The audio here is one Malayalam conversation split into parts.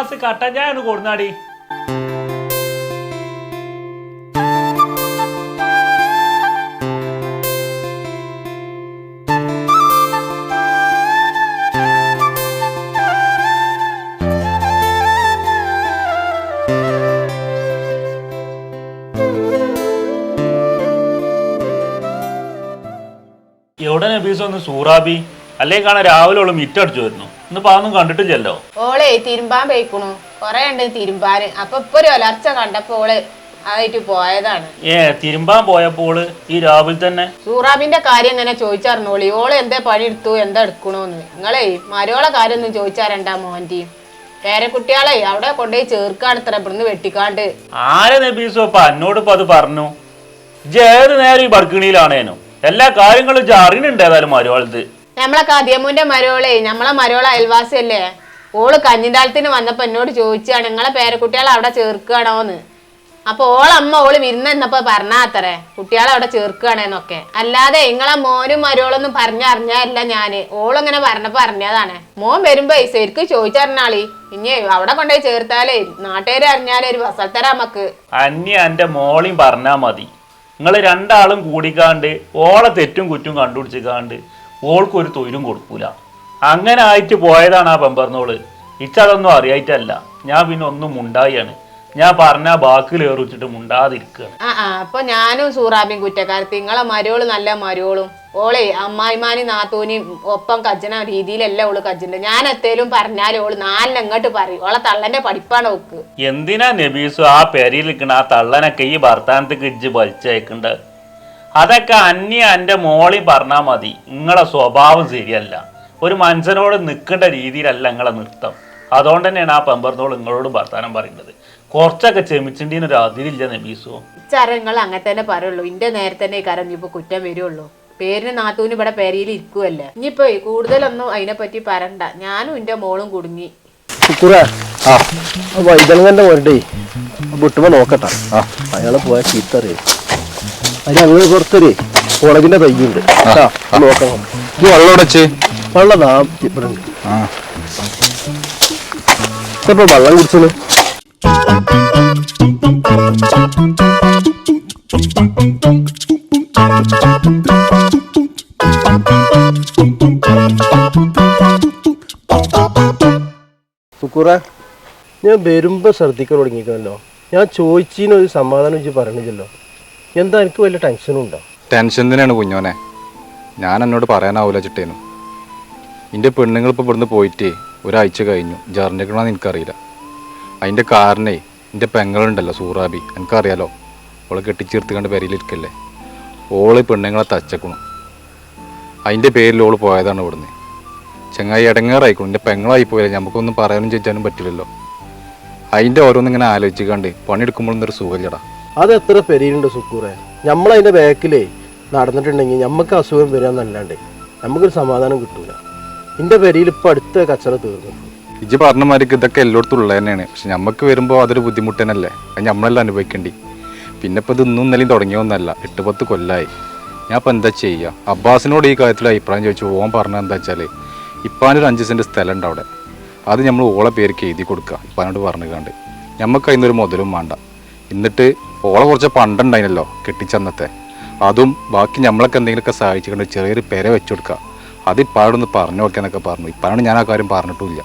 ഗ്ലാസ് കട്ടൻ ചായ ഒന്ന് കൊടുന്നാടി എവിടെ നബീസ് ഒന്ന് സൂറാബി? അല്ലേ കാണാൻ രാവിലെ ഉള്ള മിറ്റടിച്ചു വരുന്നു. ഇന്നിപ്പോ അതൊന്നും കണ്ടിട്ടില്ലല്ലോ. ഓളെ തിരുമ്പാൻ പോയിക്കണു. കൊറേ ഉണ്ട് തിരുമ്പാന്. അപ്പൊ ഇപ്പൊ ഒരു ഒലർച്ച കണ്ടപ്പോ ഓൾ ആയിട്ട് പോയതാണ്. ഏ തിരുമ്പാൻ പോയപ്പോൾ ഈ രാവിലെ തന്നെ സൂറാബിന്റെ കാര്യം ഇങ്ങനെ ചോദിച്ചറിഞ്ഞോളി. ഓൾ എന്താ പണി എടുത്തു എന്താ എടുക്കണോന്ന്. നിങ്ങളെ മരോളെ കാര്യം ഒന്നും ചോദിച്ചാരണ്ടാ മോന്റെയും പേരക്കുട്ടികളെ അവിടെ കൊണ്ടുപോയി ചേർക്കാണത്ര ഇവിടുന്ന് വെട്ടിക്കാണ്ട്. ആരെ നബീസോ ഇപ്പൊ എന്നോട് ഇപ്പൊ അത് പറഞ്ഞു? ഇജ്ജ് ഏത് നേരം ഈ ബർക്കിണിയിലാണേനു എല്ലാ കാര്യങ്ങളും ഇജ്ജ് അറിയുന്നുണ്ട് ഏതായാലും നമ്മളെ കതിയമ്മൂന്റെ മരോളെ നമ്മളെ മരോളെ അയൽവാസിയല്ലേ? ഓൾ കഞ്ഞിന്താളത്തിന് വന്നപ്പോ എന്നോട് ചോദിച്ചാണ് നിങ്ങളെ പേരക്കുട്ടികളെ അവിടെ ചേർക്കുകയാണോന്ന്? അപ്പൊ ഓളമ്മ ഓൾ വിരുന്നെന്നപ്പോ പറഞ്ഞാത്രേ കുട്ടികളെ അവിടെ ചേർക്കുകയാണെന്നൊക്കെ. അല്ലാതെ നിങ്ങളെ മോനും മരോളൊന്നും പറഞ്ഞറിഞ്ഞല്ല ഞാൻ. ഓളിങ്ങനെ പറഞ്ഞപ്പോ അറിഞ്ഞതാണ് മോൻ വരുമ്പോ ശരിക്കും ചോദിച്ചറിഞ്ഞാളി ഇനി അവിടെ കൊണ്ടുപോയി ചേർത്താലേ നാട്ടുകാർ അറിഞ്ഞാലേ ഒരു വസത്തരാ നമുക്ക് അന്യ എന്റെ മോളിയും പറഞ്ഞാ മതി. നിങ്ങൾ രണ്ടാളും കൂടിക്കാണ്ട് ഓളെ തെറ്റും കുറ്റും കണ്ടുപിടിച്ചിക്കാണ്ട് ഓൾക്കൊരു തൊഴിലും കൊടുക്കൂല. അങ്ങനെ ആയിട്ട് പോയതാണ് ആ പെമ്പറന്നോൾ ഇച്ചതൊന്നും അറിയായിട്ടല്ല. ഞാൻ പിന്നെ ഒന്നും ഉണ്ടായിയാണ് ഞാൻ പറഞ്ഞ ബാക്കിൽ മുണ്ടാതിരിക്കുകയാണ് ആ ആ അപ്പൊ ഞാനും സൂറാബിയും കുറ്റക്കാരത്തി നിങ്ങളെ മരോൾ നല്ല മരോളും. ഓളെ അമ്മായിമാനി നാത്തൂനിയും ഒപ്പം കജ്ജന രീതിയിലല്ല ഓൾ കജ്ജുണ്ട്. ഞാൻ എത്തേലും പറഞ്ഞാലും ഓൾ നാലിനങ്ങോട്ട് പറയും. ഓളെ തള്ളന്റെ പഠിപ്പാണ് ഓക്ക്. എന്തിനാ നബീസു ആ പെരയിൽ നിൽക്കണ ആ തള്ളനൊക്കെ ഈ ഭർത്താനത്തേക്ക് ഇജ്ജ് വലിച്ചയക്കണ്ട? അതൊക്കെ അന്യ എന്റെ മോളി പറഞ്ഞാൽ മതി. നിങ്ങളെ സ്വഭാവം ശരിയല്ല. ഒരു മനുഷ്യനോട് നിൽക്കേണ്ട രീതിയിലല്ല നിങ്ങളെ നൃത്തം. അതുകൊണ്ട് തന്നെയാണ് ആ പെമ്പറത്തോട് നിങ്ങളോട് വർത്താനം പറയുന്നത്. കുറച്ചൊക്കെ ചെമിച്ചിണ്ടീന് ഒരു അതിരില്ല നബീസു ചരങ്ങൾ അങ്ങനെ തന്നെ പറയുള്ളൂ. ഇന്റെ നേരെ തന്നെ കാരണം ഇനിയിപ്പോ കുറ്റം വരുള്ളൂ. പേരിന് നാത്തൂന് ഇവിടെ പേരിയിൽ ഇരിക്കുവല്ലേ. ഇനിയിപ്പോ കൂടുതലൊന്നും അതിനെപ്പറ്റി പറണ്ട ഞാനും എന്റെ മോളും കുടുങ്ങി. വൈതളങ്ങന്റെ മോരുടെ വിട്ടുമ്പോ നോക്കട്ടെ. അയാളെ പോയാൽ ചീത്ത അങ്ങനെ കുറച്ചൊരു മുളകിന്റെ തൈയുണ്ട് നോക്കണം. ഇത് വെള്ളം ഉടച്ച് വെള്ളം ഇവിടെ ഉണ്ട് ആ. ഇപ്പൊ വെള്ളം കുടിച്ചത്? സുക്കൂറ ഞാൻ വരുമ്പോ ശ്രദ്ധിക്കാൻ തുടങ്ങിക്കണല്ലോ ഞാൻ ചോദിച്ചതിനൊരു സമാധാനം വെച്ച് പറഞ്ഞില്ലല്ലോ എന്താ എനിക്ക് വലിയ ടെൻഷനും ഉണ്ടോ ടെൻഷൻ തന്നെയാണ് കുഞ്ഞോനെ. ഞാൻ എന്നോട് പറയാനാവൂല ചിട്ടേനു. എന്റെ പെണ്ണുങ്ങൾ ഇപ്പോൾ ഇവിടുന്ന് പോയിട്ട് ഒരാഴ്ച കഴിഞ്ഞു. ജറിഞ്ഞേക്കണമെന്ന് എനിക്കറിയില്ല. അതിന്റെ കാരണേ എന്റെ പെങ്ങളുണ്ടല്ലോ സൂറാബി. എനിക്കറിയാലോ. ഓളെ കെട്ടിച്ചേർത്ത് കണ്ട് പെരയിലിരിക്കല്ലേ. ഓൾ പെണ്ണുങ്ങളെ തച്ചക്കണു. അതിന്റെ പേരിൽ ഓൾ പോയതാണ് ഇവിടുന്ന്. ചങ്ങായി ഇടങ്ങാറായിക്കണു. എന്റെ പെങ്ങളായി പോയാലേ നമുക്കൊന്നും പറയാനും ചോദിച്ചാലും പറ്റില്ലല്ലോ. അതിന്റെ ഓരോന്നിങ്ങനെ ആലോചിക്കാണ്ട് പണിയെടുക്കുമ്പോഴൊന്നൊരു ഒരു സുഖമില്ലടാ. അത് എത്ര പെരിയുണ്ട് സുക്കൂറെ? നമ്മളതിന്റെ ബാക്കിലേ നടന്നിട്ടുണ്ടെങ്കിൽ നമുക്ക് അസുഖം വരാന്നല്ലാണ്ട് നമുക്കൊരു സമാധാനം കിട്ടൂല. എന്റെ പെരിയിൽ ഇപ്പൊ അടുത്ത കച്ചറ തീർന്നു. ഇജ്ജ് പറഞ്ഞ മാതിരി ഇതൊക്കെ എല്ലായിടത്തും ഉള്ളത് തന്നെയാണ് പക്ഷെ നമുക്ക് വരുമ്പോൾ അതൊരു ബുദ്ധിമുട്ട് തന്നെയല്ലേ അത് നമ്മളെല്ലാം അനുഭവിക്കേണ്ടി. പിന്നെ ഇപ്പോൾ ഇത് ഇന്നും ഇന്നലെയും തുടങ്ങിയൊന്നല്ല എട്ട് പത്ത് കൊല്ലായി. ഞാൻ ഇപ്പോൾ എന്താ ചെയ്യുക അബ്ബാസിനോട് ഈ കാര്യത്തിൽ അഭിപ്രായം ചോദിച്ചു. ഓൻ പറഞ്ഞത് എന്താ വെച്ചാൽ ഇപ്പാനൊരു അഞ്ച് സെന്റ് സ്ഥലം ഉണ്ട് അവിടെ. അത് നമ്മൾ ഓളെ പേർക്ക് എഴുതി കൊടുക്കുക. ഇപ്പാനോട് പറഞ്ഞു കണ്ട് നമുക്ക് അതിനൊരു മുതലും വേണ്ട. എന്നിട്ട് ഓളെ കുറച്ച് പണ്ടുണ്ടായിരുന്നല്ലോ കെട്ടിച്ചന്നത്തെ. അതും ബാക്കി നമ്മളൊക്കെ എന്തെങ്കിലുമൊക്കെ സഹായിച്ചിട്ട് ചെറിയൊരു പെര വെച്ചു കൊടുക്കുക അത് പറഞ്ഞു നോക്കിയെന്നൊക്കെ പറഞ്ഞു. ഇപ്പാണ് ഞാൻ ആ കാര്യം പറഞ്ഞിട്ടില്ല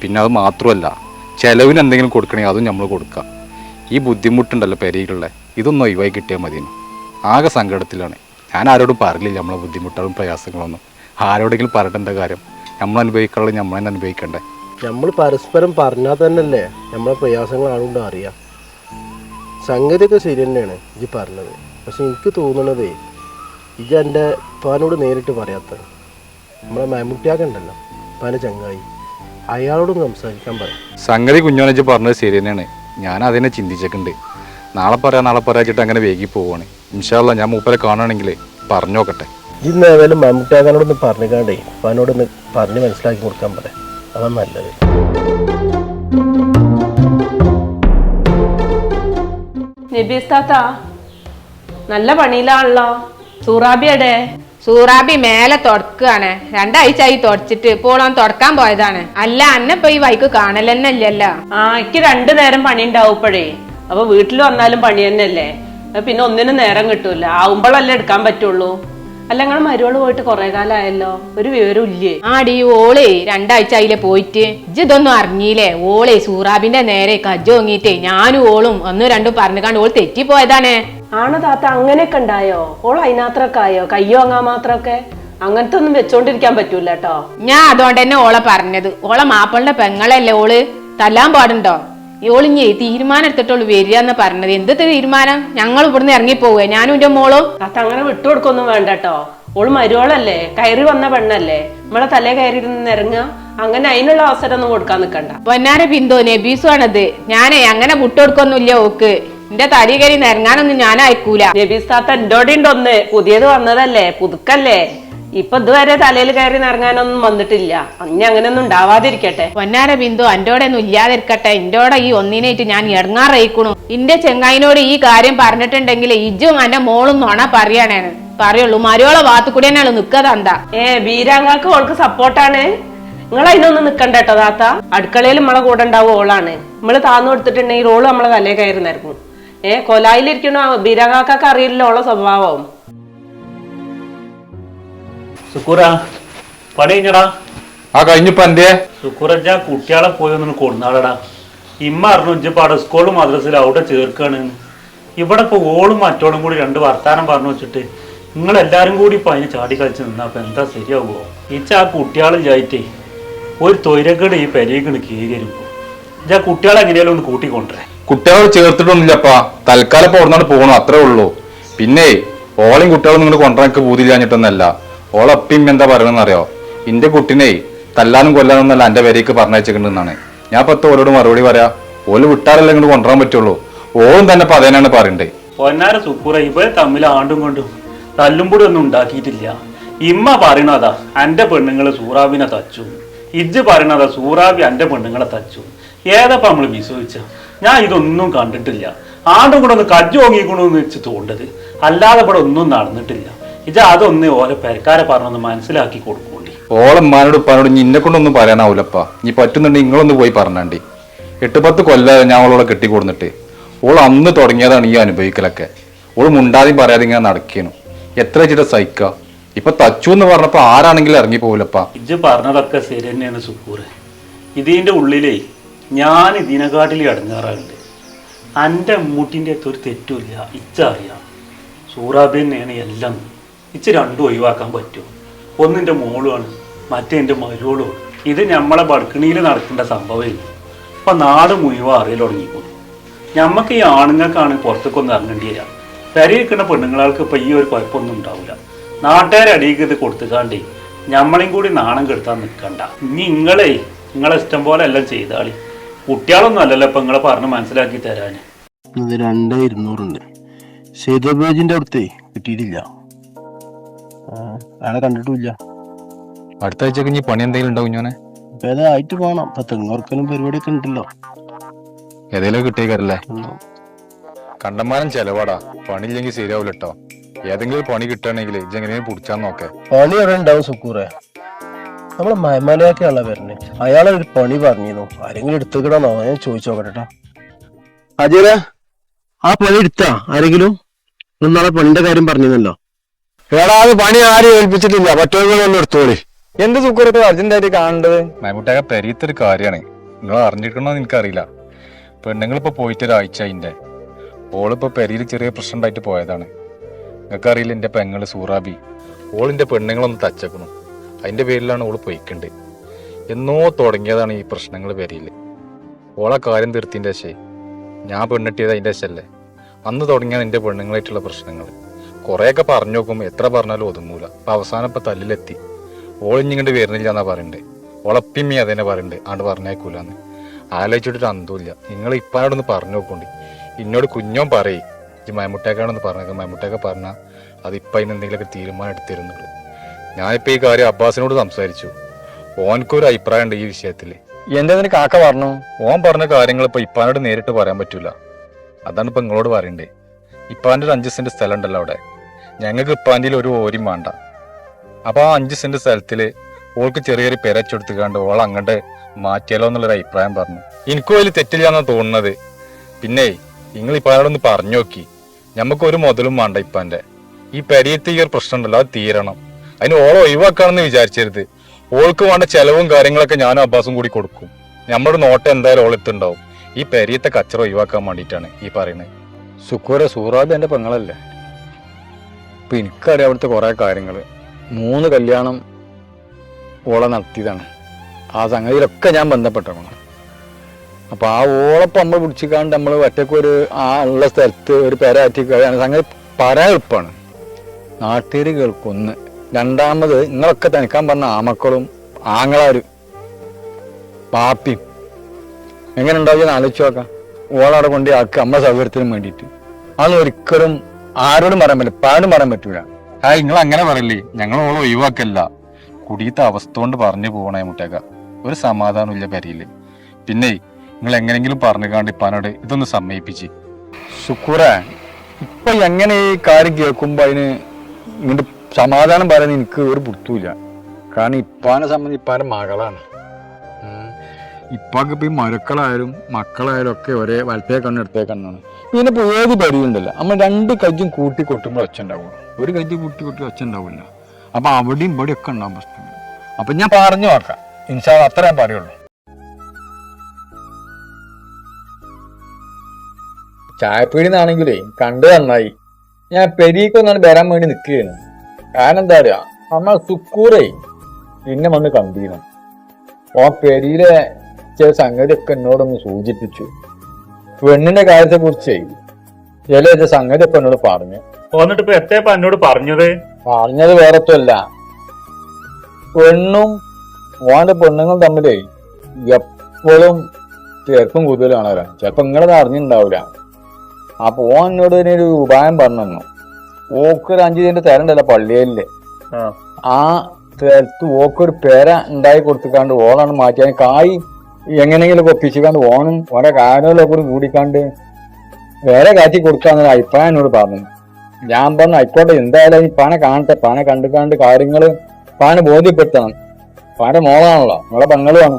പിന്നെ അത് മാത്രമല്ല ചിലവിന് എന്തെങ്കിലും കൊടുക്കണമെങ്കിൽ അതും നമ്മൾ കൊടുക്കുക ഈ ബുദ്ധിമുട്ടുണ്ടല്ലോ പെരയിലുള്ള ഇതൊന്നും ഒഴിവായി കിട്ടിയാൽ മതിയെന്ന്. ആകെ സങ്കടത്തിലാണ്. ഞാൻ ആരോടും പറഞ്ഞില്ല നമ്മളെ ബുദ്ധിമുട്ടുകളും പ്രയാസങ്ങളൊന്നും. ആരോടെങ്കിലും പറഞ്ഞിട്ട് എന്താ കാര്യം? നമ്മൾ അനുഭവിക്കാനുള്ളത് നമ്മൾ അനുഭവിക്കണ്ടേ? നമ്മൾ പരസ്പരം പറഞ്ഞാൽ തന്നെയല്ലേ നമ്മളെ പ്രയാസങ്ങൾ ആളുകൊണ്ട് അറിയാം. സംഗതിയൊക്കെ ശരി തന്നെയാണ് ഇജ് പറഞ്ഞത്. പക്ഷെ എനിക്ക് തോന്നുന്നത് ഇജ് എന്റെ പാനോട് നേരിട്ട് പറയാത്ത നമ്മളെ മാമുട്ടിയാക്കണ്ടല്ലോ പാന ചങ്ങായി. അയാളോടും സംസാരിക്കാൻ പറയാം സംഗതി കുഞ്ഞോനജ് പറഞ്ഞത് ശരി തന്നെയാണ് ഞാൻ അതിനെ ചിന്തിച്ചിട്ടുണ്ട് നാളെ പറയാം നാളെ പറയാച്ചിട്ട് അങ്ങനെ വേഗി പോവാണ്. ഇൻഷാല്ല ഞാൻ മൂപ്പരെ കാണുകയാണെങ്കിൽ പറഞ്ഞു നോക്കട്ടെ. ഇന്ന് ഏതായാലും മമ്മൂട്ടിയാക്കാനോടൊന്ന് പറഞ്ഞുകാണ്ടേ പാനോടൊന്ന് പറഞ്ഞ് മനസ്സിലാക്കി കൊടുക്കാൻ പറയാം അതാണ് നല്ലത്. നബീസ് താത്ത നല്ല പണിയിലാണല്ലോ. സൂറാബിയടെ? സൂറാബി മേലെ തുടക്കാണ്. രണ്ടാഴ്ചയായി തുടച്ചിട്ട് ഇപ്പോൾ അവൻ തുടക്കാൻ പോയതാണ്. അല്ല അന്നെ പോയി ഈ വൈക്ക് കാണലെന്നെ ഇല്ലല്ലോ ആ എനിക്ക് രണ്ടു നേരം പണി ഉണ്ടാവുമ്പോഴേ അപ്പൊ വീട്ടിൽ വന്നാലും പണി തന്നെയല്ലേ? പിന്നെ ഒന്നിനും നേരം കിട്ടൂല. ആവുമ്പോഴല്ലേ എടുക്കാൻ പറ്റുള്ളൂ. അല്ല നിങ്ങൾ മരുവൾ പോയിട്ട് കുറെ കാലമായല്ലോ ഒരു വിവരം ഇല്ലേ? ആടി ഓളേ രണ്ടാഴ്ച അതിലെ പോയിട്ട്. ഇജ്ജ് ഇതൊന്നും അറിഞ്ഞില്ലേ? ഓളെ സൂറാബിന്റെ നേരെ കജ്ജ് ഓങ്ങിയിട്ടേ ഞാനും ഓളും ഒന്നും രണ്ടും പറഞ്ഞു കണ്ട് ഓൾ തെറ്റിപ്പോയതാണ്. ആണോ താത്ത അങ്ങനെയൊക്കെ ഉണ്ടായോ? ഓൾ അതിനാത്രൊക്കെ ആയോ? കയ്യോ അങ്ങാൻ മാത്രമൊക്കെ അങ്ങനത്തെ ഒന്നും വെച്ചോണ്ടിരിക്കാൻ പറ്റൂല കേട്ടോ ഞാൻ അതുകൊണ്ട് തന്നെ ഓളെ പറഞ്ഞത്. ഓളെ മാപ്പിളിന്റെ പെങ്ങളല്ലേ ഓൾ? തല്ലാൻ പാടുണ്ടോ? ഓളിഞ്ഞേ തീരുമാനം എടുത്തിട്ടുള്ളൂ വരിക എന്ന് പറഞ്ഞത്. എന്ത് തീരുമാനം? ഞങ്ങൾ ഇവിടുന്ന് ഇറങ്ങി പോവുക ഞാനും എന്റെ മോളും. അത് അങ്ങനെ വിട്ടുകൊടുക്കൊന്നും വേണ്ട കേട്ടോ ഓൾ മരുവളല്ലേ കയറി വന്ന പെണ്ണല്ലേ? നമ്മളെ തലേ കയറി ഇറങ്ങുക അങ്ങനെ അതിനുള്ള അവസരം ഒന്നും കൊടുക്കാൻ നിൽക്കണ്ട. പൊന്നാര ബിന്ദു നബീസു ആണത് ഞാനേ അങ്ങനെ വിട്ടുകൊടുക്കൊന്നുമില്ല ഓക്ക്. എന്റെ തടി കയറി ഇറങ്ങാനൊന്നും ഞാൻ അയക്കൂല നബീസ് താത്ത എന്തോടെ ഉണ്ടൊന്ന് പുതിയത് വന്നതല്ലേ? പുതുക്കല്ലേ? ഇപ്പൊ ഇതുവരെ തലയിൽ കയറി നിറങ്ങാനൊന്നും വന്നിട്ടില്ല. അന്നെ അങ്ങനെയൊന്നും ഉണ്ടാവാതിരിക്കട്ടെ. പൊന്നാര ബിന്ദു അന്റോടെ ഒന്നും ഇല്ലാതിരിക്കട്ടെ. എന്റോടെ ഈ ഒന്നിനായിട്ട് ഞാൻ ഇറങ്ങാറയിക്കണു ഇന്റെ ചെങ്ങായിനോട് ഈ കാര്യം പറഞ്ഞിട്ടുണ്ടെങ്കിൽ ഇജും എന്റെ മോളും നുണ പറയണേന്ന് പറയുള്ളൂ മരുവളെ ഭാഗത്തു കൂടി തന്നെയാണ് നിക്കതെന്താ ഏ വീരാങ്ങാക്ക് ഓൾക്ക് സപ്പോർട്ടാണ്. നിങ്ങൾ അതിനൊന്നും നിക്കണ്ട കേട്ടോ താത്ത. അടുക്കളയിൽ നമ്മളെ കൂടെ ഉണ്ടാവും ഓളാണ്. നമ്മൾ താന്നു കൊടുത്തിട്ടുണ്ടെങ്കിൽ ഓൾ നമ്മളെ തലേ കയറി നിറങ്ങും ഏ കൊലായിലിരിക്കണോ വീരാങ്ങാക്കൊക്കെ അറിയില്ല ഓളെ സ്വഭാവം. സുക്കൂറ പണി കഴിഞ്ഞടാ ആ കഴിഞ്ഞിപ്പോ എന്റെ സുക്കൂറജ കുട്ടികളെ പോയി ഒന്ന് കൊടുന്നാളടാ ഇമ്മ അറിഞ്ഞു ഇജ്ജപ്പാട് സ്കൂളും മദ്രസയിലും അവിടെ ചേർക്കാണ്. ഇവിടെ ഇപ്പൊ ഓളും മറ്റോളും കൂടി രണ്ട് വർത്താനം പറഞ്ഞു വെച്ചിട്ട് നിങ്ങൾ എല്ലാരും കൂടി ഇപ്പൊ അതിന് ചാടി കളിച്ച് നിന്നാ അപ്പൊ എന്താ ശരിയാവുമോ ഇച്ച ആ കുട്ടികളില്ലായിട്ടേ ഒരു തൊരക്കട് ഈ പെരേക്കണ് കീറി വരുമ്പോ. ഇജ്ജ് ആ കുട്ടികളെ എങ്ങനെയാലും ഒന്ന് കൂട്ടിക്കൊണ്ടേ കുട്ടികളെ ചേർത്തിട്ടൊന്നുമില്ലപ്പാ. തൽക്കാലം ഇപ്പൊ ഓർന്നാണ് പോകണം അത്രേ ഉള്ളൂ. പിന്നെ ഓളെയും കുട്ടികളും നിങ്ങൾ കൊണ്ടുവരാനൊക്കെ പൂതിയില്ലാഞ്ഞിട്ടൊന്നല്ല. ഓളപ്പിം എന്താ പറയണെന്ന് അറിയോ? ഇന്റെ കുട്ടിനെ തല്ലാനും കൊല്ലാനൊന്നല്ല എന്റെ പേരേക്ക് പറഞ്ഞയച്ചിട്ടുണ്ടെന്നാണ് ഞാൻ പത്ത് ഓരോട് മറുപടി പറയാ ഓൽ വിട്ടാലല്ലേ ഇങ്ങോട്ട് കൊണ്ടുവരാൻ പറ്റുള്ളൂ. ഓളും തന്നെ പതേനാണ് പറയണ്ടേ. പൊന്നാര സുക്കൂറ ഇവർ തമ്മിൽ ആണ്ടും കൊണ്ടും തല്ലും പൊടി ഒന്നും ഉണ്ടാക്കിയിട്ടില്ല. ഇമ്മ പറയണതാ എന്റെ പെണ്ണുങ്ങൾ സൂറാബിനെ തച്ചു. ഇജ്ജ് പറയണതാ സൂറാബി എന്റെ പെണ്ണുങ്ങളെ തച്ചു. ഏതപ്പ നമ്മൾ വിശ്വസിച്ച? ഞാൻ ഇതൊന്നും കണ്ടിട്ടില്ല. ആണ്ടും കൂടെ ഒന്ന് കജ്ജു ഓങ്ങിക്കണമെന്ന് വെച്ച് തോണ്ടത് അല്ലാതെ ഇവിടെ ഒന്നും നടന്നിട്ടില്ല. ഇജ്ജ് അതൊന്ന് ഓരോ പെരക്കാരെ പറഞ്ഞൊന്ന് മനസ്സിലാക്കി കൊടുക്കൂണ്ടി ഓളമ്മാനോട് ഉപ്പാനോട് ഇനി ഇന്നെ കൊണ്ടൊന്നും പറയാനാവൂലപ്പാ. ഇനി പറ്റുന്നുണ്ടെങ്കിൽ നിങ്ങളൊന്ന് പോയി പറഞ്ഞാണ്ടി. എട്ട് പത്ത് കൊല്ലം ഞാൻ അവളോളെ കെട്ടിക്കൊടുന്നിട്ട്. ഓൾ അന്ന് തുടങ്ങിയതാണ് ഈ അനുഭവിക്കലൊക്കെ. ഓൾ മുണ്ടാതെയും പറയാതെ ഇങ്ങനെ നടക്കേനു. എത്ര ചിട്ട സഹിക്കുക ഇപ്പൊ തച്ചു എന്ന് പറഞ്ഞപ്പോ ആരാണെങ്കിലും ഇറങ്ങി പോവില്ലപ്പാ ഇജ് പറഞ്ഞതൊക്കെ ശരി തന്നെയാണ് സുക്കൂറ്. ഇതിന്റെ ഉള്ളിലേ ഞാൻ ഇതിനെക്കാട്ടിൽ അടങ്ങാറുണ്ട് എന്റെ മൂട്ടിന്റെ അടുത്ത് ഒരു തെറ്റുമില്ല ഇച്ച അറിയാം. സൂറാബി തന്നെയാണ് എല്ലാം. ഇച്ച് രണ്ടും ഒഴിവാക്കാൻ പറ്റുമോ? ഒന്നിന്റെ മോളുമാണ് മറ്റേ എന്റെ മരുവളുമാണ് ഇത് നമ്മളെ ബൾക്കണിയിൽ നടക്കേണ്ട സംഭവമില്ല. അപ്പം നാട് മുഴുവൻ അറിയൽ തുടങ്ങിക്കുന്നു ഞമ്മക്ക് ഈ ആണുങ്ങൾക്കാണ് പുറത്തേക്കൊന്നും ഇറങ്ങേണ്ടി വരിക. പെരയിരിക്കുന്ന പെണ്ണുങ്ങൾക്ക് ഇപ്പം ഈ ഒരു കുഴപ്പമൊന്നും ഉണ്ടാവില്ല നാട്ടുകാരെ അടിയിക്ക് ഇത് കൊടുത്തുകാണ്ടേ ഞമ്മളെയും കൂടി നാണം കെടുത്താൻ നിൽക്കണ്ട. ഇനി നിങ്ങളെ നിങ്ങളെ ഇഷ്ടം പോലെ എല്ലാം ചെയ്താളി. കുട്ടികളൊന്നും അല്ലല്ലോ ഇപ്പം നിങ്ങളെ പറഞ്ഞ് മനസ്സിലാക്കി തരാൻ രണ്ടേ ഇരുന്നൂറുണ്ട്. അടുത്തേ കിട്ടിയിട്ടില്ല. അയാളെ കണ്ടിട്ടില്ല അടുത്ത ആഴ്ചക്ക് ഇനി പണി എന്തെങ്കിലും ഉണ്ടാവും ഞാനെ ഇപ്പൊ ഏതായിട്ട് പോണം. ഇപ്പൊ തെങ്ങോർക്കലും പരിപാടിയൊക്കെ ഉണ്ടല്ലോ. ഏതെങ്കിലും കിട്ടിയേക്കാരല്ലേ. കണ്ടമാനം ചെലവാടാ. പണിയില്ലെങ്കിൽ ശരിയാവില്ല കേട്ടോ ഏതെങ്കിലും പണി കിട്ടണെങ്കിൽ ഇജെങ്ങനെയും പിടിച്ചാൻ നോക്കേ. പണി എവിടെ ഉണ്ടാവും സുക്കൂറെ. നമ്മളെ മയമാലയൊക്കെയാണല്ലോ വരണേ. അയാളെ ഒരു പണി പറഞ്ഞിരുന്നു. ആരെങ്കിലും എടുത്തുകിടാന്നോ? ഞാൻ ചോദിച്ചു നോക്കട്ടെ അജയര ആ പണി എടുത്താ? ആരെങ്കിലും? നാളെ പണിന്റെ കാര്യം പറഞ്ഞിരുന്നല്ലോ. എടാ പണി ആരും ഏൽപ്പിച്ചിട്ടില്ല. മറ്റൊന്നും എടുത്തോളി. എന്ത് സുഖത്ത് അർജന്റായിട്ട് കാണേണ്ടത് മമ്മൂട്ടൊക്കെ പെരീത്തൊരു കാര്യമാണ് നിങ്ങൾ അറിഞ്ഞിരിക്കണോന്ന് എനിക്കറിയില്ല. പെണ്ണുങ്ങളിപ്പോ പോയിട്ട് ഒരാഴ്ച അതിന്റെ ഓളിപ്പോ പെരിയിൽ ചെറിയ പ്രശ്നം ഉണ്ടായിട്ട് പോയതാണ്. നിങ്ങൾക്കറിയില്ല എന്റെ പെങ്ങൾ സൂറാബി. ഓളിന്റെ പെണ്ണുങ്ങളൊന്ന് തച്ചക്കണം. അതിന്റെ പേരിലാണ് ഓൾ പൊയ്ക്കണ്ട്. എന്നോ തുടങ്ങിയതാണ് ഈ പ്രശ്നങ്ങൾ പെരിയിൽ ഓളെ കാര്യം തീർത്തിന്റെ ശേ. ഞാൻ പെണ്ണിട്ടിയത് അതിന്റെ ശല്ലേ. അന്ന് തുടങ്ങിയാണ് എന്റെ പെണ്ണുങ്ങളായിട്ടുള്ള പ്രശ്നങ്ങൾ. കുറെയൊക്കെ പറഞ്ഞു നോക്കുമ്പോൾ എത്ര പറഞ്ഞാലും ഒതുങ്ങൂല. അപ്പൊ അവസാനം ഇപ്പൊ തല്ലിലെത്തി. ഓളിഞ്ഞിങ്ങോട്ട് വരുന്നില്ല എന്നാ പറയണ്ടേ? ഓളപ്പിമ്മി അതന്നെ പറയണ്ടേ? ആണ്ട് പറഞ്ഞേക്കൂലെന്ന് ആലോചിച്ചിട്ടൊരു അന്തമില്ല നിങ്ങൾ ഇപ്പാനോടൊന്ന് പറഞ്ഞു നോക്കണ്ടി. ഇന്നോട് കുഞ്ഞോൻ പറയേ. ഈ മമ്മൂട്ടേക്കാണെന്ന് പറഞ്ഞേക്കാം. മമ്മൂട്ടേക്ക പറഞ്ഞാൽ അത് ഇപ്പം അതിന് എന്തെങ്കിലുമൊക്കെ തീരുമാനം എടുത്തിരുന്നുള്ളൂ. ഞാനിപ്പോൾ ഈ കാര്യം അബ്ബാസിനോട് സംസാരിച്ചു. ഓനക്കൊരു അഭിപ്രായം ഉണ്ട് ഈ വിഷയത്തിൽ എന്റെ കാക്ക പറഞ്ഞു? ഓൻ പറഞ്ഞ കാര്യങ്ങൾ ഇപ്പൊ ഇപ്പാനോട് നേരിട്ട് പറയാൻ പറ്റൂല. അതാണ് ഇപ്പൊ നിങ്ങളോട് പറയണ്ടേ. ഇപ്പാന്റെ ഒരു അഞ്ച് സെന്റ് സ്ഥലം ഉണ്ടല്ലോ അവിടെ. ഞങ്ങൾക്ക് ഇപ്പാന്റെ ഒരു ഓരിയും വേണ്ട. അപ്പൊ ആ അഞ്ച് സെന്റ് സ്ഥലത്തിൽ ഓൾക്ക് ചെറിയൊരു പെരച്ചെടുത്തുകാണ്ട് ഓൾ അങ്ങോട്ട് മാറ്റിയാലോ എന്നുള്ളൊരു അഭിപ്രായം പറഞ്ഞു. എനിക്കും അതിൽ തെറ്റില്ലാന്നാണ് തോന്നുന്നത്. പിന്നെ നിങ്ങൾ ഇപ്പൊ അയാളൊന്ന് പറഞ്ഞു നോക്കി. ഞമ്മക്ക് ഒരു മുതലും വേണ്ട ഇപ്പാന്റെ. ഈ പെരയത്തെ ഈ ഒരു പ്രശ്നം ഉണ്ടല്ലോ അത് തീരണം. അതിന് ഓളെ ഒഴിവാക്കാണെന്ന് വിചാരിച്ചരുത്. ഓൾക്ക് വേണ്ട ചെലവും കാര്യങ്ങളൊക്കെ ഞാനും അബ്ബാസും കൂടി കൊടുക്കും. നമ്മുടെ നോട്ടം എന്തായാലും ഓളെത്തുണ്ടാവും ഈ പെരിയത്തെ കച്ചറ ഒഴിവാക്കാൻ വേണ്ടിയിട്ടാണ് ഈ പറയുന്നത്. സുക്കൂര സൂറാദ് എന്റെ പെങ്ങളല്ലേ? ഇപ്പം എനിക്കറിയാം അവിടുത്തെ കുറേ കാര്യങ്ങൾ മൂന്ന് കല്യാണം ഓളെ നടത്തിയതാണ്. ആ സംഗതിയിലൊക്കെ ഞാൻ ബന്ധപ്പെട്ടതാണ്. അപ്പോൾ ആ ഓളപ്പം നമ്മൾ പിടിച്ചിക്കാണ്ട് നമ്മൾ ഒറ്റക്കൊരു ആ ഉള്ള സ്ഥലത്ത് ഒരു പെര ആറ്റി കഴിയാണ് സംഗതി പറയാൻ എളുപ്പമാണ്. നാട്ടുകാർ കേൾക്കൊന്ന് രണ്ടാമത് നിങ്ങളൊക്കെ തനിക്കാൻ പറഞ്ഞ ആമക്കളും ആങ്ങളാരും പാപ്പിയും എങ്ങനെ ഉണ്ടാവുക ആലോചിച്ച് നോക്കാം. ഓളവിടെ കൊണ്ട് ആക്കുക നമ്മളെ സൗകര്യത്തിനും വേണ്ടിയിട്ട്. അതൊന്നും ഒരിക്കലും ആരോടും പറയാൻ പറ്റില്ല പാടും പറയാൻ പറ്റൂല. ആ നിങ്ങൾ അങ്ങനെ പറയില്ലേ? ഞങ്ങൾ ഓളെ ഒഴിവാക്കല്ല. കുടിയത്തെ അവസ്ഥ കൊണ്ട് പറഞ്ഞു പോകണേ മുട്ടേക്ക. ഒരു സമാധാനമില്ല പരിയിൽ. പിന്നെ നിങ്ങൾ എങ്ങനെങ്കിലും പറഞ്ഞു കാണ്ട് ഇപ്പാനോട് ഇതൊന്ന് സമ്മയിപ്പിച്ച് ശുക്കൂറ ഇപ്പൊ എങ്ങനെ ഈ കാര്യം കേൾക്കുമ്പോ അതിന് ഇങ്ങോട്ട് സമാധാനം പറയുന്ന എനിക്ക് ഒരു പുറത്തുമില്ല. കാരണം ഇപ്പാനെ സംബന്ധിച്ച് ഇപ്പാന്റെ മകളാണ്. ഇപ്പൊക്കെ ഇപ്പൊ ഈ മരുക്കളായാലും മക്കളായാലും ഒക്കെ ഒരേ വലത്തേ കണ്ണ് കണ്ണാണ്. പിന്നെ ഇപ്പൊ ഏത് പരിയുണ്ടല്ലോ? നമ്മൾ രണ്ട് കജ്ജും കൂട്ടി കൊട്ടുമ്പോൾ ഒച്ച ഒരു കജ്ജ് കൂട്ടി കൊട്ടി ഒച്ച ഉണ്ടാവില്ല. അപ്പൊ അവിടെയും ഇവിടെയും ഒക്കെ ഉണ്ടാവും പ്രശ്നങ്ങൾ അപ്പൊ ഞാൻ പറഞ്ഞു നോക്കാം. ഇൻഷാ അത്രയും പറയുള്ളൂ. ചായപ്പീടി നിന്നാണെങ്കിലേ കണ്ടു നന്നായി. ഞാൻ പെരീക്കൊന്നാണ് വരാൻ വേണ്ടി നിൽക്കുകയാണ് കാരണം എന്താ പറയാ നമ്മൾ സുക്കൂറേ പിന്നെ വന്ന് കണ്ടീനും ഓ പെരിയിലെ ചില സംഗതിയൊക്കെ എന്നോടൊന്ന് സൂചിപ്പിച്ചു. പെണ്ണിന്റെ കാര്യത്തെ കുറിച്ച് ചില സംഗതി ഇപ്പൊ എന്നോട് പറഞ്ഞു. എന്നിട്ട് ഇപ്പൊ എത്തേപ്പ എന്നോട് പറഞ്ഞത്? പറഞ്ഞത് വേറൊന്നുമല്ല പെണ്ണും ഓന്റെ പെണ്ണുങ്ങളും തമ്മിലേ എപ്പോഴും തിരക്കും കൂടുതലാണല്ലോ ചിലപ്പോ നിങ്ങളത് അറിഞ്ഞിട്ടുണ്ടാവില്ല അപ്പൊ ഓൻ എന്നോട് തന്നെ ഒരു ഉപായം പറഞ്ഞു ഓക്കൊരു അഞ്ചു ഇതിന്റെ തരണ്ടല്ലോ പള്ളിയിലെ ആ. ആ സ്ഥലത്ത് ഓക്കൊരു പേര ഉണ്ടായി കൊടുത്തിക്കാണ്ട് ഓളാണ് മാറ്റിയാൽ കായ് എങ്ങനെയെങ്കിലും ഒപ്പിച്ചിക്കാണ്ട് ഓനും ഓരോ കാര്യങ്ങളൊക്കെ കൂടി കൂടിക്കാണ്ട് വേറെ കാറ്റി കൊടുക്കാന്ന് അഭിപ്രായം എന്നോട് പറഞ്ഞു. ഞാൻ പറഞ്ഞു ആയിക്കോട്ടെ എന്തായാലും ഈ പാനെ കാണട്ടെ പാനെ കണ്ടു കണ്ട് കാര്യങ്ങൾ പാനെ ബോധ്യപ്പെടുത്തണം. പാന്റെ മോളാണല്ലോ നിങ്ങളെ പെങ്ങളുമാണ്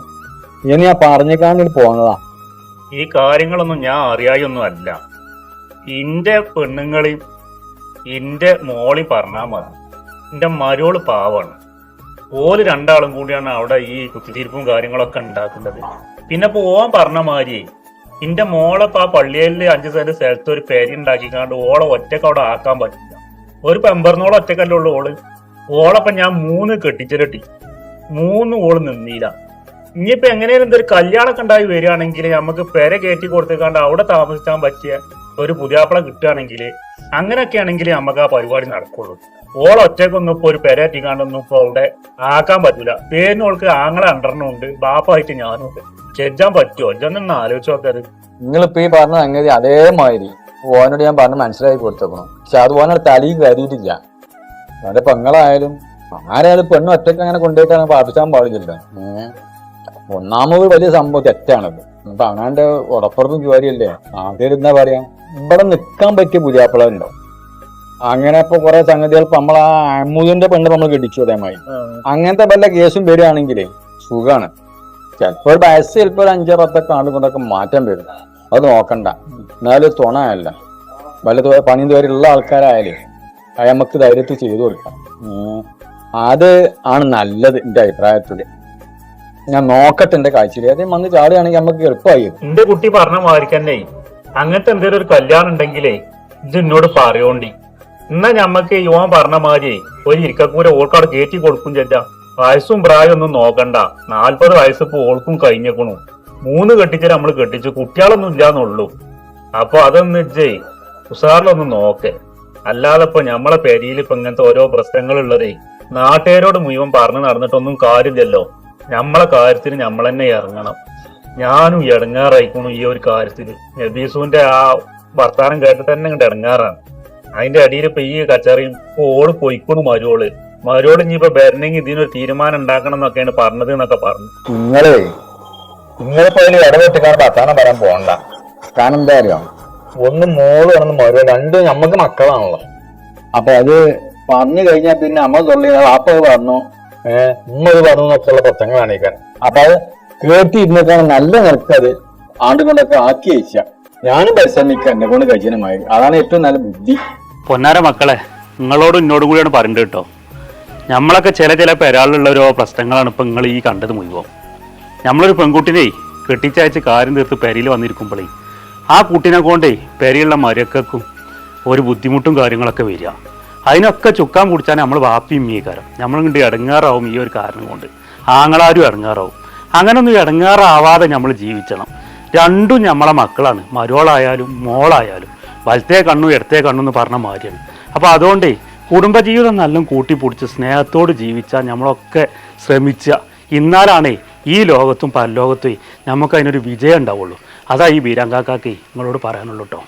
ഇനി ഞാൻ പറഞ്ഞേക്കാണ്ട് പോന്നതാ. ഈ കാര്യങ്ങളൊന്നും ഞാൻ അറിയായൊന്നും അല്ല ഇന്റെ പെണ്ണുങ്ങളെയും ഇന്റെ മോളി പറഞ്ഞാൽ മതി. എന്റെ മരോൾ പാവാണ്. ഓൽ രണ്ടാളും കൂടിയാണ് അവിടെ ഈ കുത്തിത്തിരിപ്പും കാര്യങ്ങളൊക്കെ ഉണ്ടാക്കുന്നത്. പിന്നെ ഇപ്പൊ ഓൻ പറഞ്ഞ മാതിരി എന്റെ മോളെ ഇപ്പൊ ആ പള്ളിയിൽ അഞ്ചു സെന്റ് സ്ഥലത്ത് ഒരു പേരി ഉണ്ടാക്കിക്കാണ്ട് ഓളെ ഒറ്റയ്ക്ക് അവിടെ ആക്കാൻ പറ്റില്ല. ഒരു പെമ്പറിനോളം ഒറ്റക്കല്ലേ ഉള്ളു ഓൾ. ഓളപ്പൊ ഞാൻ മൂന്ന് കെട്ടിച്ചിരട്ടി. മൂന്ന് ഓൾ നിന്നീല ഇനിയിപ്പോ എങ്ങനെയാലും എന്തൊരു കല്യാണമൊക്കെ ഉണ്ടായി വരികയാണെങ്കിൽ നമുക്ക് പെര കയറ്റി കൊടുത്തേക്കാണ്ട് അവിടെ താമസിക്കാൻ പറ്റിയ ഒരു പുതിയാപ്പള കിട്ടുകയാണെങ്കിൽ അങ്ങനെയൊക്കെ ആണെങ്കിൽ നമുക്ക് ആ പരിപാടി നടക്കുള്ളൂ. ഓൾ ഒറ്റക്കൊന്നും ഇപ്പൊ ഒരു പെര കാണൊന്നും ഇപ്പൊ അവിടെ ആക്കാൻ പറ്റൂല. പേരിന് ഓൾക്ക് ആങ്ങളെ അണ്ടറിനുണ്ട് ബാപ്പായിട്ട് ഞാനും ഉണ്ട്. ചെജ്ജാൻ പറ്റുമോ ചെന്നൊന്ന് ആലോചിച്ച് നോക്കരുത് നിങ്ങളിപ്പോ ഈ പറഞ്ഞ സംഗതി അതേമാതിരി ഓനോട് ഞാൻ പറഞ്ഞ് മനസ്സിലാക്കി കൊടുത്തേക്കണം. പക്ഷെ അത് ഓനോട് തലയും കരുതിയിട്ടില്ല അവന്റെ പെങ്ങളായാലും ആരായാലും പെണ്ണും ഒറ്റയ്ക്ക് അങ്ങനെ കൊണ്ടുപോയിട്ടാണ് പാർപ്പിച്ചാൻ പാടില്ല ഒന്നാമത് വലിയ സംഭവം തെറ്റാണത്. അപ്പൊ അങ്ങാണ്ട് ഉടപ്പുറത്തും ജോലിയല്ലേ ആദ്യം എന്താ പറയാ? ഇവിടെ നിൽക്കാൻ പറ്റിയ പുതിയാപ്പിള ഉണ്ടോ അങ്ങനെ ഇപ്പൊ കുറെ സംഗതികൾ ഇപ്പൊ നമ്മൾ ആ അമ്മൂദിന്റെ പെണ്ണ് നമ്മൾ കെട്ടിച്ചു അതേമാതിരി. അങ്ങനത്തെ വല്ല കേസും വരികയാണെങ്കിലേ സുഖമാണ് ചിലപ്പോൾ ഒരു വയസ്സ് ചിലപ്പോൾ ഒരു അഞ്ചോ പത്തൊക്കെ ആണ്ട് കൊണ്ടൊക്കെ മാറ്റം വരും. അത് നോക്കണ്ട. എന്നാലും തുണയല്ല. വല്ല പണി തോരെയുള്ള ആൾക്കാരായാലേ അത് നമുക്ക് ധൈര്യത്തിൽ ചെയ്തു കൊടുക്കാം. അത് ആണ് നല്ലത് എന്റെ അഭിപ്രായത്തിൽ ഞാൻ നോക്കട്ടെ എന്റെ കാഴ്ചയിൽ അതേ വന്ന് ചാടുകയാണെങ്കിൽ നമുക്ക് എളുപ്പമായി. എന്റെ കുട്ടി പറഞ്ഞ മാതിരി തന്നെ. അങ്ങനത്തെ എന്തെങ്കിലും ഒരു കല്യാണം ഉണ്ടെങ്കിലേ ഇത് എന്നോട് പറയോണ്ടി. എന്നാ ഞമ്മക്ക് യുവാൻ പറഞ്ഞ മാതിരി ഒരു ഇരിക്കക്കൂര ഓൾക്കവിടെ കയറ്റി കൊടുക്കും ചെല്ല വയസ്സും പ്രായമൊന്നും നോക്കണ്ട. നാല്പത് വയസ്സ് ഇപ്പൊ ഓൾക്കും കഴിഞ്ഞേക്കണു. മൂന്ന് കെട്ടിച്ച് നമ്മൾ കെട്ടിച്ചു. കുട്ടികളൊന്നും ഇല്ലാന്നുള്ളൂ. അപ്പൊ അതൊന്ന് ജയ് ഉസാറിലൊന്ന് നോക്കേ. അല്ലാതെ ഇപ്പൊ ഞമ്മളെ പെരിയിൽ ഇപ്പൊ ഇങ്ങനത്തെ ഓരോ പ്രശ്നങ്ങളുള്ളതേ നാട്ടുകാരോട് മുഴുവൻ പറഞ്ഞു നടന്നിട്ടൊന്നും കാര്യമില്ലല്ലോ. നമ്മളെ കാര്യത്തിന് നമ്മൾ തന്നെ ഇറങ്ങണം. ഞാനും ഇടങ്ങാറായിക്കണു ഈ ഒരു കാര്യത്തിൽ നബീസുവിന്റെ ആ വർത്താനം കേട്ടിട്ട് തന്നെ ഇങ്ങോട്ട് ഇടങ്ങാറാണ്. അതിന്റെ അടിയിൽ ഇപ്പൊ ഈ കച്ചറിയും ഇപ്പൊ ഓൾ പൊയ്ക്കണു മരോൾ. മരോൾ ഇനിയിപ്പോ വരണമെങ്കിൽ ഇതിനൊരു തീരുമാനം ഉണ്ടാക്കണം എന്നൊക്കെയാണ് പറഞ്ഞത് എന്നൊക്കെ പറഞ്ഞു. നിങ്ങൾ നിങ്ങളിപ്പോ അതിൽ ഇടപെട്ടിക്കാണ് വർത്താനം പറയാൻ പോകണ്ട കാരണം എന്താ അറിയോ? ഒന്ന് മോൾ വേണം മോരോ രണ്ട് നമ്മക്ക് മക്കളാണല്ലോ. അപ്പൊ അത് പറഞ്ഞു കഴിഞ്ഞാൽ പിന്നെ അമ്മ തൊള്ളി ആപ്പ പറഞ്ഞു. ഏഹ് ഉമ്മ ഇത് പറഞ്ഞു എന്നൊക്കെയുള്ള പ്രശ്നങ്ങളാണ് ഈ കാര്യം അപ്പൊ അത് കേട്ടി ഇരുന്നേക്കാണ് നല്ല നിൽക്കത് ആണ്ടുകൊണ്ടൊക്കെ ആക്കി വെച്ചാ ഞാനും പരിശ്രമിക്കുക എന്നെ കൊണ്ട് കഴിച്ചനുമായി അതാണ് ഏറ്റവും നല്ല ബുദ്ധി. പൊന്നാര മക്കളെ നിങ്ങളോട് ഇന്നോടും കൂടിയാണ് പറയേണ്ടത് കേട്ടോ. നമ്മളൊക്കെ ചില ചില പെരാളിലുള്ള ഓരോ പ്രശ്നങ്ങളാണ് ഇപ്പം നിങ്ങൾ ഈ കണ്ടത് മുഴുവൻ. നമ്മളൊരു പെൺകുട്ടിനെ കെട്ടിച്ചയച്ച് കാര്യം തീർത്ത് പെരയിൽ വന്നിരിക്കുമ്പോഴേ ആ കുട്ടിനെ കൊണ്ടേ പെരയുള്ള മരക്കും ഒരു ബുദ്ധിമുട്ടും കാര്യങ്ങളൊക്കെ വരിക. അതിനൊക്കെ ചുക്കാൻ കുടിച്ചാൽ നമ്മൾ വാപ്പിയും ഈ കാരം നമ്മളിങ്ങോട്ട് ഇടങ്ങാറാവും ഈ ഒരു കാരണം കൊണ്ട്. ആങ്ങളാരും ഇടങ്ങാറാവും. അങ്ങനൊന്നും ഇടങ്ങാറാവാതെ നമ്മൾ ജീവിച്ചണം. രണ്ടും നമ്മളെ മക്കളാണ്. മരോളായാലും മോളായാലും. വലത്തേ കണ്ണു ഇടത്തേ കണ്ണു എന്ന് പറഞ്ഞ മാതിരിയാണ്. അപ്പോൾ അതുകൊണ്ടേ കുടുംബജീവിതം നല്ല കൂട്ടിപ്പൊടിച്ച് സ്നേഹത്തോട് ജീവിച്ചാൽ നമ്മളൊക്കെ ശ്രമിച്ച ഇന്നാലാണേ ഈ ലോകത്തും പരലോകത്തും നമുക്ക് അതിനൊരു വിജയം ഉണ്ടാവുള്ളൂ. അതാ ഈ ബീരാങ്കാക്കാക്കേ നിങ്ങളോട് പറയാനുള്ളൂ കേട്ടോ